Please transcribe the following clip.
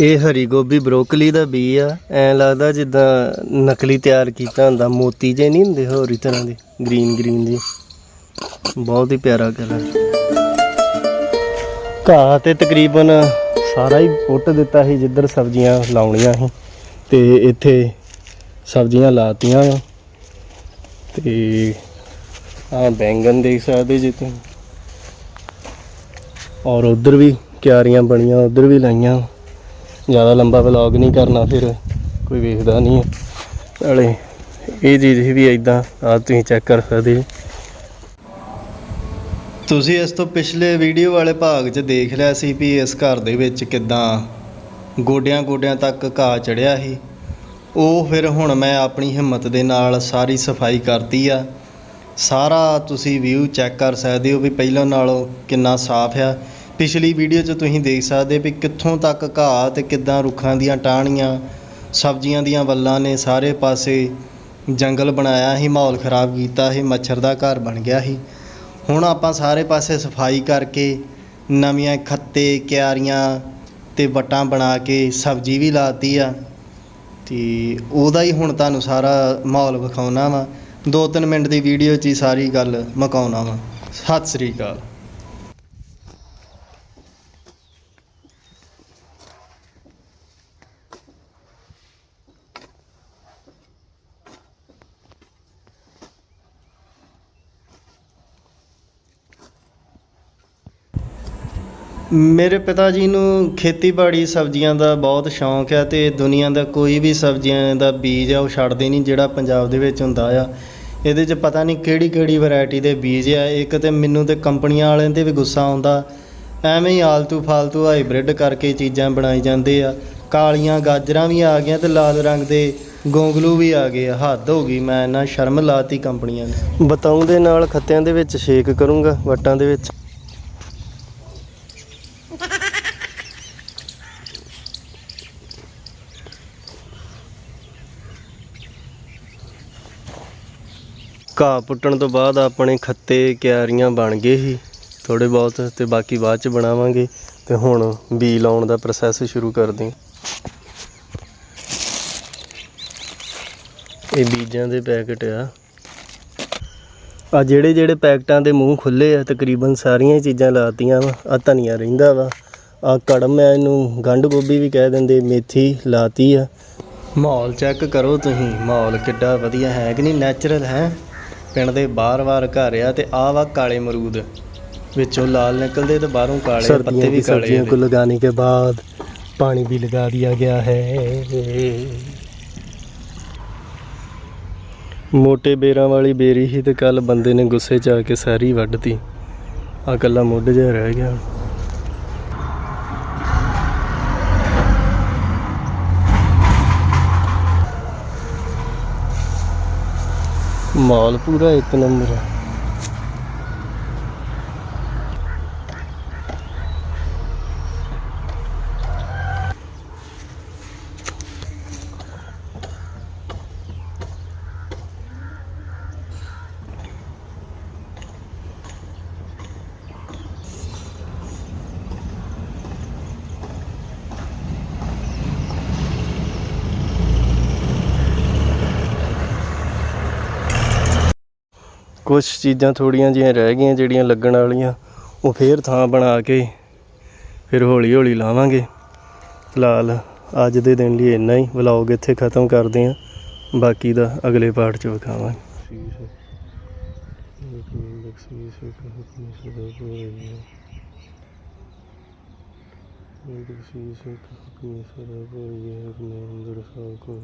ਇਹ ਹਰੀ ਗੋਭੀ ਬਰੋਕਲੀ ਦਾ ਬੀ ਆ। ਐ ਲੱਗਦਾ ਜਿੱਦਾਂ ਨਕਲੀ ਤਿਆਰ ਕੀਤਾ ਹੁੰਦਾ। ਮੋਤੀ ਜੇ ਨਹੀਂ ਹੁੰਦੇ ਹੋਰ ਹੀ ਤਰ੍ਹਾਂ ਦੇ, ਗ੍ਰੀਨ ਗ੍ਰੀਨ ਜੀ। ਬਹੁਤ ਹੀ ਪਿਆਰਾ ਕਲਰ। ਘਾਹ ਤੇ ਤਕਰੀਬਨ ਸਾਰਾ ਹੀ ਪੁੱਟ ਦਿੱਤਾ ਸੀ ਜਿੱਧਰ ਸਬਜ਼ੀਆਂ ਲਾਉਣੀਆਂ ਸੀ। ਤੇ ਇੱਥੇ ਸਬਜ਼ੀਆਂ ਲਾਤੀਆਂ ਵਾ। ਤੇ ਆ ਬੈਂਗਨ ਦੇਖ ਸਕਦੇ ਜੀ ਤੁਸੀਂ। ਔਰ ਉਧਰ ਵੀ ਕਿਆਰੀਆਂ ਬਣੀਆਂ, ਉਧਰ ਵੀ ਲਾਈਆਂ। ਜ਼ਿਆਦਾ ਲੰਬਾ ਵਲੌਗ ਨਹੀਂ ਕਰਨਾ ਫਿਰ ਕੋਈ ਵੇਖਦਾ ਨਹੀਂ। ਨਾਲੇ ਇਹ ਚੀਜ਼ ਵੀ ਇਦਾਂ ਆ ਤੁਸੀਂ ਚੈੱਕ ਕਰ ਸਕਦੇ ਤੁਸੀਂ ਇਸ ਤੋਂ ਪਿਛਲੇ ਵੀਡੀਓ ਵਾਲੇ ਭਾਗ 'ਚ ਦੇਖ ਲਿਆ ਸੀ ਵੀ ਇਸ ਘਰ ਦੇ ਵਿੱਚ ਕਿਦਾਂ ਗੋਡਿਆਂ ਗੋਡਿਆਂ ਤੱਕ ਘਾਹ ਚੜਿਆ ਸੀ। ਉਹ ਫਿਰ ਹੁਣ ਮੈਂ ਆਪਣੀ ਹਿੰਮਤ ਦੇ ਨਾਲ ਸਾਰੀ ਸਫ਼ਾਈ ਕਰਤੀ ਆ। ਸਾਰਾ ਤੁਸੀਂ ਵਿਊ ਚੈੱਕ ਕਰ ਸਕਦੇ ਹੋ ਵੀ ਪਹਿਲਾਂ ਨਾਲੋਂ ਕਿੰਨਾ ਸਾਫ਼ ਆ। ਪਿਛਲੀ ਵੀਡੀਓ 'ਚ ਤੁਸੀਂ ਦੇਖ ਸਕਦੇ ਵੀ ਕਿੱਥੋਂ ਤੱਕ ਘਾਹ ਤੇ ਕਿੱਦਾਂ ਰੁੱਖਾਂ ਦੀਆਂ ਟਾਹਣੀਆਂ, ਸਬਜ਼ੀਆਂ ਦੀਆਂ ਵੱਲਾਂ ਨੇ ਸਾਰੇ ਪਾਸੇ ਜੰਗਲ ਬਣਾਇਆ ਸੀ, ਮਾਹੌਲ ਖਰਾਬ ਕੀਤਾ ਸੀ, ਮੱਛਰ ਦਾ ਘਰ ਬਣ ਗਿਆ ਸੀ। ਹੁਣ ਆਪਾਂ ਸਾਰੇ ਪਾਸੇ ਸਫ਼ਾਈ ਕਰਕੇ ਨਵੀਆਂ ਖੱਤੇ, ਕਿਆਰੀਆਂ ਤੇ ਵਟਾਂ ਬਣਾ ਕੇ ਸਬਜ਼ੀ ਵੀ ਲਾਤੀ ਆ। ਤੇ ਉਹਦਾ ਹੀ ਹੁਣ ਤੁਹਾਨੂੰ ਸਾਰਾ ਮਾਹੌਲ ਵਿਖਾਉਣਾ ਵਾ। ਦੋ ਤਿੰਨ ਮਿੰਟ ਦੀ ਵੀਡੀਓ 'ਚ ਹੀ ਸਾਰੀ ਗੱਲ ਮੁਕਾਉਣਾ ਵਾ। ਸਤਿ ਸ੍ਰੀ ਅਕਾਲ। ਮੇਰੇ ਪਿਤਾ ਜੀ ਨੂੰ ਖੇਤੀਬਾੜੀ ਸਬਜ਼ੀਆਂ ਦਾ ਬਹੁਤ ਸ਼ੌਂਕ ਹੈ ਤੇ ਦੁਨੀਆ ਦਾ ਕੋਈ ਵੀ ਸਬਜ਼ੀਆਂ ਦਾ ਬੀਜ ਆ, ਉਹ ਛੱਡਦੇ ਨਹੀਂ, ਜਿਹੜਾ ਪੰਜਾਬ ਦੇ ਵਿੱਚ ਹੁੰਦਾ ਆ। ਇਹਦੇ 'ਚ ਪਤਾ ਨਹੀਂ ਕਿਹੜੀ ਕਿਹੜੀ ਵੈਰਾਈਟੀ ਦੇ ਬੀਜ ਆ। ਇੱਕ ਤੇ ਮੈਨੂੰ ਤੇ ਕੰਪਨੀਆਂ ਵਾਲਿਆਂ ਤੇ ਵੀ ਗੁੱਸਾ ਆਉਂਦਾ। ਐਵੇਂ ਹੀ ਆਲਤੂ ਫਾਲਤੂ ਹਾਈਬ੍ਰਿਡ ਕਰਕੇ ਚੀਜ਼ਾਂ ਬਣਾਈ ਜਾਂਦੇ ਆ। ਕਾਲੀਆਂ ਗਾਜਰਾਂ ਵੀ ਆ ਗਈਆਂ ਤੇ ਲਾਲ ਰੰਗ ਦੇ ਗੋਂਗਲੂ ਵੀ ਆ ਗਏ ਆ। ਹੱਦ ਹੋ ਗਈ, ਮੈਂ ਨਾ ਸ਼ਰਮ ਲਾਤੀ ਕੰਪਨੀਆਂ ਨੇ। ਬਤਾਉਂ ਦੇ ਨਾਲ ਖੱਤਿਆਂ ਦੇ ਵਿੱਚ ਸ਼ੇਕ ਕਰੂੰਗਾ, ਵਟਾਂ ਦੇ ਵਿੱਚ। ਘਾਹ ਪੁੱਟਣ ਤੋਂ ਬਾਅਦ ਆਪਣੇ ਖੱਤੇ ਕਿਆਰੀਆਂ ਬਣ ਗਏ ਸੀ। ਥੋੜੇ ਬਹੁਤ ਤੇ ਬਾਕੀ ਬਾਅਦ ਚ ਬਣਾਵਾਂਗੇ ਤੇ ਹੁਣ ਬੀ ਲਾਉਣ ਦਾ ਪ੍ਰੋਸੈਸ ਸ਼ੁਰੂ ਕਰਦੇ ਹਾਂ। ਇਹ ਬੀਜਾਂ ਦੇ ਪੈਕਟ ਆ। ਆ ਜਿਹੜੇ ਜਿਹੜੇ ਪੈਕਟਾਂ ਦੇ ਮੂੰਹ ਖੁੱਲੇ ਆ, ਤਕਰੀਬਨ ਸਾਰੀਆਂ ਹੀ ਚੀਜ਼ਾਂ ਲਾਤੀਆਂ ਵਾ। ਆ ਧਨੀਆ ਰਹਿੰਦਾ ਵਾ। ਆ ਕੜਮ ਹੈ ਇਹਨੂੰ ਗੰਢ ਗੋਭੀ ਵੀ ਕਹਿ ਦਿੰਦੇ, ਮੇਥੀ ਲਾਤੀ ਆ। ਮਾਹੌਲ ਚੈੱਕ ਕਰੋ ਤੁਸੀਂ। ਮਾਹੌਲ ਕਿੱਡਾ ਵਧੀਆ ਹੈ ਕਿ ਨਹੀਂ? ਨੈਚੁਰਲ ਹੈ। ਪਿੰਡ ਦੇ ਬਾਰ-ਬਾਰ ਘਰ ਆ ਤੇ ਆਹ ਵਾ ਕਾਲੇ ਅਮਰੂਦ ਵਿੱਚੋਂ ਲਾਲ ਨਿਕਲਦੇ ਤੇ ਬਾਹਰੋਂ ਕਾਲੇ ਪੱਤੇ ਵੀ ਕਾਲੇ सब्जियों को लगाने के बाद पानी भी लगा दिया गया है ਮੋਟੇ ਬੇਰਾਂ ਵਾਲੀ ਬੇਰੀ ਸੀ ਤੇ ਕੱਲ ਬੰਦੇ ਨੇ ਗੁੱਸੇ 'ਚ ਆ ਕੇ ਸਾਰੀ ਵੱਢਤੀ ਆ ਕੱਲਾ ਮੁੱਢ ਜਿਹਾ ਰਹਿ ਗਿਆ ਮਾਲ ਪੂਰਾ ਇੱਕ ਨੰਬਰ ਕੁਝ ਚੀਜ਼ਾਂ ਥੋੜੀਆਂ ਜਿਹੀਆਂ ਰਹਿ ਗਈਆਂ ਜਿਹੜੀਆਂ ਲੱਗਣ ਵਾਲੀਆਂ ਉਹ ਫੇਰ ਥਾਂ ਬਣਾ ਕੇ ਫਿਰ ਹੌਲੀ ਹੌਲੀ ਲਾਵਾਂਗੇ ਫਿਲਹਾਲ ਅੱਜ ਦੇ ਦਿਨ ਲਈ ਇੰਨਾ ਹੀ ਵਲੌਗ ਇੱਥੇ ਖਤਮ ਕਰਦੇ ਹਾਂ ਬਾਕੀ ਦਾ ਅਗਲੇ ਪਾਰਟ 'ਚ ਵਿਖਾਵਾਂਗੇ ਅੰਦਰ ਸਾਹਿਬ ਕੋ